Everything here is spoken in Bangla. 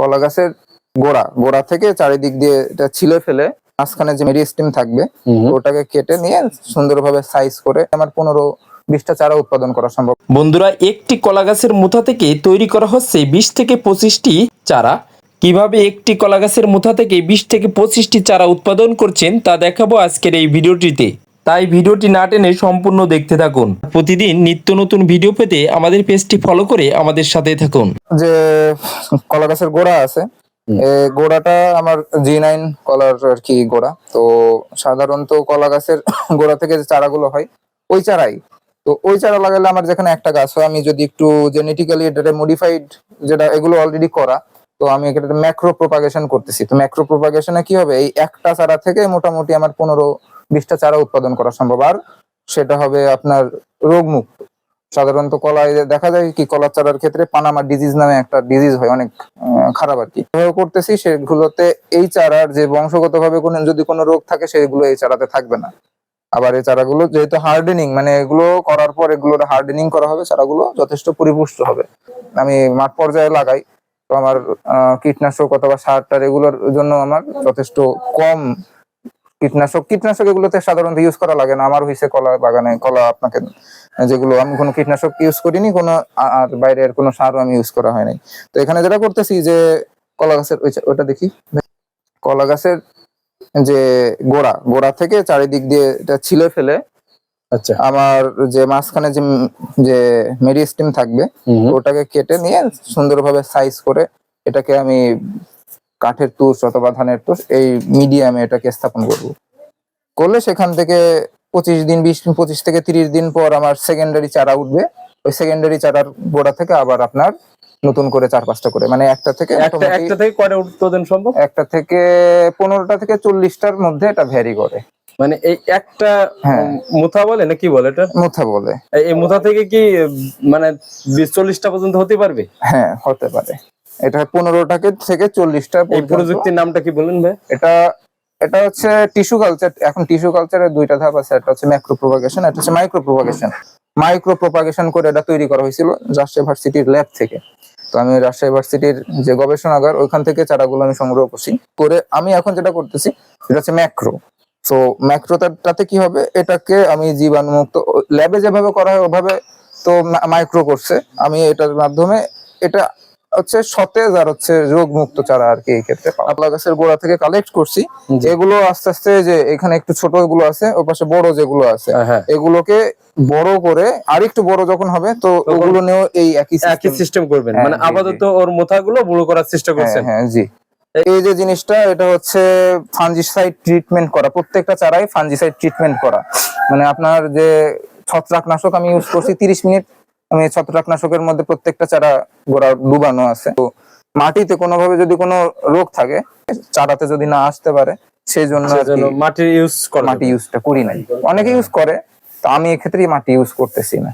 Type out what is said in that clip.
কলা গাছের গোড়া গোড়া থেকে চারিদিক দিয়ে এটা ছিলে ফেলে মাঝখানে যে মেরি স্টিম থাকবে ওটাকে কেটে নিয়ে সুন্দরভাবে সাইজ করে আমার পনেরো বিশটা চারা উৎপাদন করা সম্ভব। বন্ধুরা একটি কলা গাছের মুথা থেকে তৈরি করা হচ্ছে বিশ থেকে পঁচিশটি চারা। কীভাবে একটি কলা গাছের মুথা থেকে বিশ থেকে পঁচিশটি চারা উৎপাদন করছেন তা দেখাবো আজকের এই ভিডিওটিতে। তাই ভিডিওটি না টেনে সম্পূর্ণ দেখতে থাকুন। প্রতিদিন নিত্য নতুন ভিডিও পেতে আমাদের পেজটি ফলো করে আমাদের সাথে থাকুন। যে কলা গাছের গোড়া আছে গোড়াটা আমার জি নাইন কলার আর কি গোড়া। তো সাধারণত কলা গাছের গোড়া থেকে যে চারাগুলো হয় ওই চারাই। তো ওই চারা লাগালে আমার যেখানে একটা গাছ হয় আমি যদি একটু জেনেটিক্যালি এটা মডিফাইড যেটা এগুলো অলরেডি করা তো আমি এটা ম্যাক্রো প্রোপাগেশন করতেছি। তো ম্যাক্রো প্রোপাগেশনে কি হবে? এই একটা চারা থেকে মোটামুটি আমার পনেরো বিশটা চারা উৎপাদন করা সম্ভব। আর সেটা হবে আপনার রোগমুক্ত। সাধারণত কলায় দেখা যায় কি কলার চারার ক্ষেত্রে পানামা ডিজিজ নামে একটা ডিজিজ হয়, অনেক খারাপ আর কি। করতেছি, সেগুলোতে এই চারার যে বংশগতভাবে কোনো, যদি কোনো রোগ থাকে, সেগুলো এই চারাতে থাকবে না। আবার এই চারাগুলো যেহেতু হার্ডেনিং মানে এগুলো করার পর এগুলোর হার্ডেনিং করা হবে, চারাগুলো যথেষ্ট পরিপুষ্ট হবে। আমি মাঠ পর্যায়ে লাগাই, তো আমার কীটনাশক অথবা সার টার এগুলোর জন্য আমার যথেষ্ট কম কীটনাশক কীটনাশক এগুলোতে সাধারণত ইউজ করা লাগে না। আমার হয়েছে কলা বাগানে কলা আপনাকে যেগুলো আমি কোনো কীটনাশক ইউজ করিনি কোনো আর বাইরের কোনো সারও আমি ইউজ করা হয় নাই তো এখানে যেটা করতেছি যে কলা গাছের ওটা দেখি। কলা গাছের যে গোড়া গোড়া থেকে চারিদিক দিয়ে এটা ছিলে ফেলে আচ্ছা। আমার যে মাঝখানে যে যে মেরিস্টিম থাকবে ওটাকে কেটে নিয়ে সুন্দরভাবে সাইজ করে এটাকে আমি কাঠের তুষ অথবা ধানের তুষ এই মিডিয়ামে এটাকে স্থাপন করব। করলে সেখান থেকে পঁচিশ দিন বিশ পঁচিশ থেকে তিরিশ দিন পর আমার সেকেন্ডারি চারা উঠবে। ওই সেকেন্ডারি চারার গোড়া থেকে আবার আপনার নতুন করে চার পাঁচটা করে। মানে একটা থেকে একটা একটা থেকে কয়টা উৎপাদন সম্ভব? একটা থেকে পনেরোটা থেকে চল্লিশটার মধ্যে এটা ভ্যারি করে। মানে এই একটা হ্যাঁ। মুথা বলে না কি বলে এটা? মুথা বলে। এই মুথা থেকে কি মানে বিশ চল্লিশটা পর্যন্ত হতে পারবে? হ্যাঁ হতে পারে। এটা পনেরোটাকে থেকে চল্লিশটা এই প্রযুক্তির নামটা কি বলেন ভাই? এটা এটা হচ্ছে টিস্যু কালচার এখন টিস্যু কালচারের দুইটা ধাপ আছে একটা হচ্ছে ম্যাক্রো প্রোপাগেশন একটা হচ্ছে মাইক্রো প্রোপাগেশন। মাইক্রো প্রোপাগেশন করে এটা তৈরি করা হয়েছিল রাজশাহী ভার্সিটির ল্যাব থেকে। তো আমি রাজশাহী ভার্সিটির যে গবেষণাগার ওইখান থেকে চারাগুলো আমি সংগ্রহ করছি। করে আমি এখন যেটা করতেছি এটা হচ্ছে ম্যাক্রো। তো ম্যাক্রোটাতে কি হবে? এটাকে আমি জীবাণুমুক্ত ল্যাবে যেভাবে করা হয় ওভাবে তো মাইক্রো করছে। আমি এটার মাধ্যমে এটা হচ্ছে সতেজ আর হচ্ছে রোগ মুক্ত চারা আর কি এই ক্ষেত্রে আপলা গাছের গোড়া থেকে কালেক্ট করছি। এগুলো আস্তে আস্তে যে এখানে একটু ছোটগুলো আছে ওর পাশে বড় যেগুলো আছে হ্যাঁ এগুলোকে বড় করে আর একটু বড় যখন হবে তো ওগুলো নিয়েও এই একই একই সিস্টেম করবেন। হ্যাঁ, মানে। আপাতত ওর মুথাগুলো বড় করার চেষ্টা হ্যাঁ করছেন। হ্যাঁ জি। এই যে জিনিসটা এটা হচ্ছে ফাঞ্জিসাইড ট্রিটমেন্ট করা। প্রত্যেকটা চারাই ফাঞ্জিসাইড ট্রিটমেন্ট করা। মানে আপনার যে ছত্রাকনাশক আমি ইউজ করছি তিরিশ মিনিট আমি ছত্রাকনাশকের মধ্যে প্রত্যেকটা চারা গোড়া ডুবানো আছে। তো মাটিতে কোনোভাবে যদি কোনো রোগ থাকে চারাতে যদি না আসতে পারে সেই জন্য মাটি ইউজ করা মাটি ইউজটা করি নাই। অনেকে ইউজ করে তো আমি এক্ষেত্রে মাটি ইউজ করতেছি না।